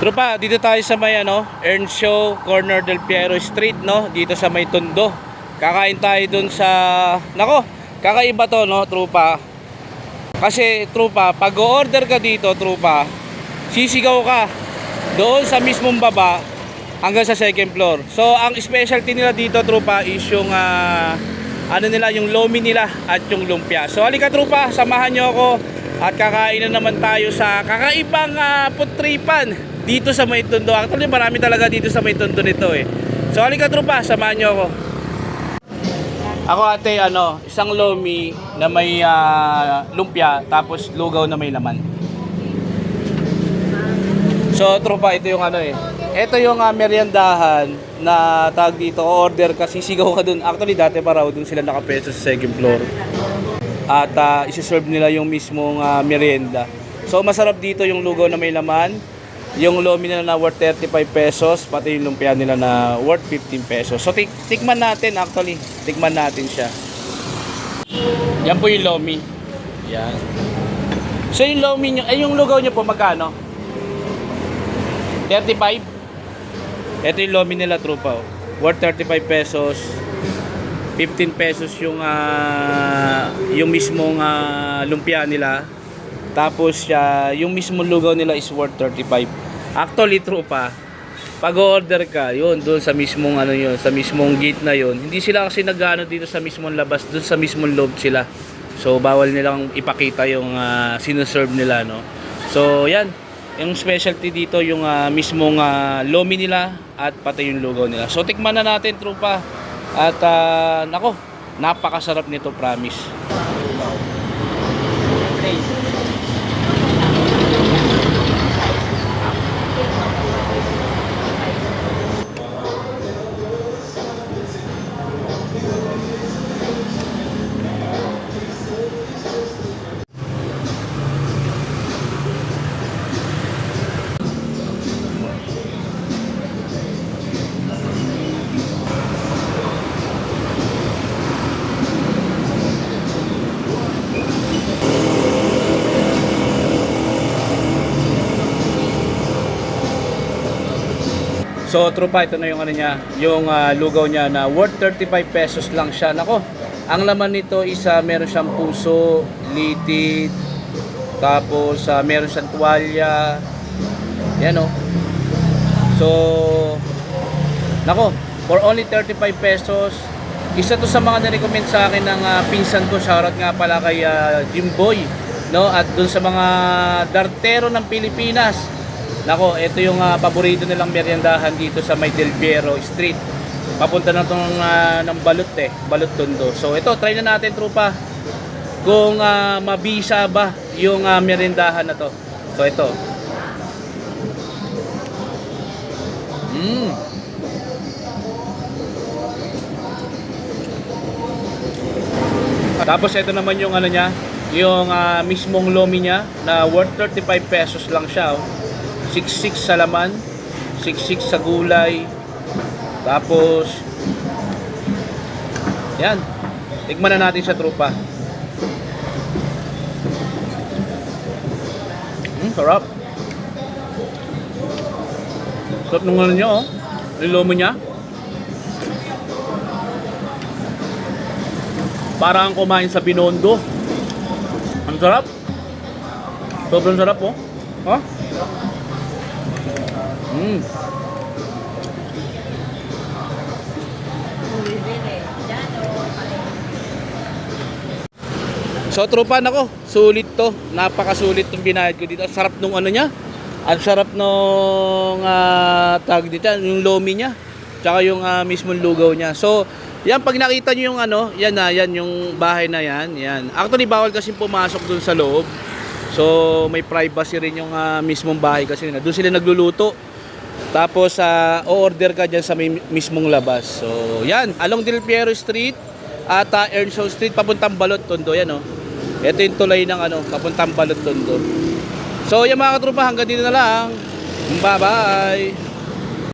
Tropa, dito tayo sa may ano, Earnshaw, corner del Piero Street, no? Dito sa may Tondo. Kakain tayo dun sa... Nako, kakaiba to, no, tropa? Kasi, tropa, pag order ka dito, tropa, sisigaw ka doon sa mismong baba hanggang sa second floor. So, ang specialty nila dito, tropa, is yung... ah, ano nila, yung lomi nila at yung lumpia. So, halika, tropa, samahan nyo ako at kakain na naman tayo sa kakaibang uh, putripan dito sa may. Actually, marami talaga dito sa may Tondo nito eh. So, halika, tropa, samahan nyo ako. Ako ate, ano, isang lomi na may ah, lumpia tapos lugaw na may laman. So, tropa, ito yung ano eh. Ito yung ah, meriendahan na tag dito, order ka, sisigaw ka dun. Actually, dati pa raw dun sila nakapeso sa second floor. At uh, isi-serve nila yung mismong ah, merienda. So, masarap dito yung lugaw na may laman. Yung lomi nila na worth 35 pesos, pati yung lumpia nila na worth 15 pesos. So, tik tikman natin actually. Tikman natin siya. Yan po yung lomi. Yan. So, yung lomi nyo, ay yung lugaw nyo po magkano? 35? Ito yung lomi nila, trupa. Oh. Worth 35 pesos. 15 pesos yung ah, yung mismong ah, lumpia nila. Tapos siya, yung mismong lugaw nila is worth 35. Actually, trupa, pag order ka, yun, doon sa mismong ano yun, sa mismong gate na yun, hindi sila kasi nag-ano dito sa mismong labas, doon sa mismong loob sila. So, bawal nilang ipakita yung uh, sinuserve nila, no? So, yan. Yung specialty dito, yung ah, mismong ah, lomi nila at pati yung lugaw nila. So, tikman na natin, trupa. At, ah, nako, napakasarap nito, promise. So, trupa, ito na yung ano niya, yung ah, lugaw niya na worth 35 pesos lang siya. Nako, ang laman nito is ah, meron siyang puso, litid, tapos ah, meron siyang tuwalya. Yan oh. So, nako, for only 35 pesos, isa to sa mga na-recommend sa akin ng ah, pinsan ko. Shoutout nga pala kay ah, Jimboy. No? At dun sa mga dartero ng Pilipinas. Nako, ito yung ah, paborito nilang meriendahan dito sa May Del Piero Street. Papunta na tong ah, ng Balot eh, Balot Tondo. So ito, try na natin trupa kung ah, mabisa ba yung ah, meriendahan na to. So ito. Mm. Tapos ito naman yung ano niya, yung ah, mismong lomi niya na worth 35 pesos lang siya. Oh. 66 sa laman, 66 sa gulay. Tapos yan. Tikman na natin sa trupa. Mm, sarap. Sarap nung ano niya, oh. Yung lomo niya. Parang kumain sa Binondo. Ang sarap. Sobrang sarap, oh. Ha? Mm. So tropa nako, sulit to. Napakasulit tong binayad ko dito. Ang sarap nung ano niya. Ang sarap nung ah, tag dito, yung lomi niya. Tsaka yung ah, mismong lugaw niya. So, yan pag nakita niyo yung ano, yan na, yan yung bahay na yan, yan. Actually bawal kasi pumasok dun sa loob. So, may privacy rin yung ah, mismong bahay kasi na. Doon sila nagluluto. Tapos, sa o-order ka dyan sa mismong labas. So, yan. Along Del Piero Street at uh, Earnshaw Street, papuntang Balot, Tondo. Yan, oh. Ito yung tulay ng ano, papuntang Balot, Tondo. So, yan mga katrupa, hanggang dito na lang. Bye-bye!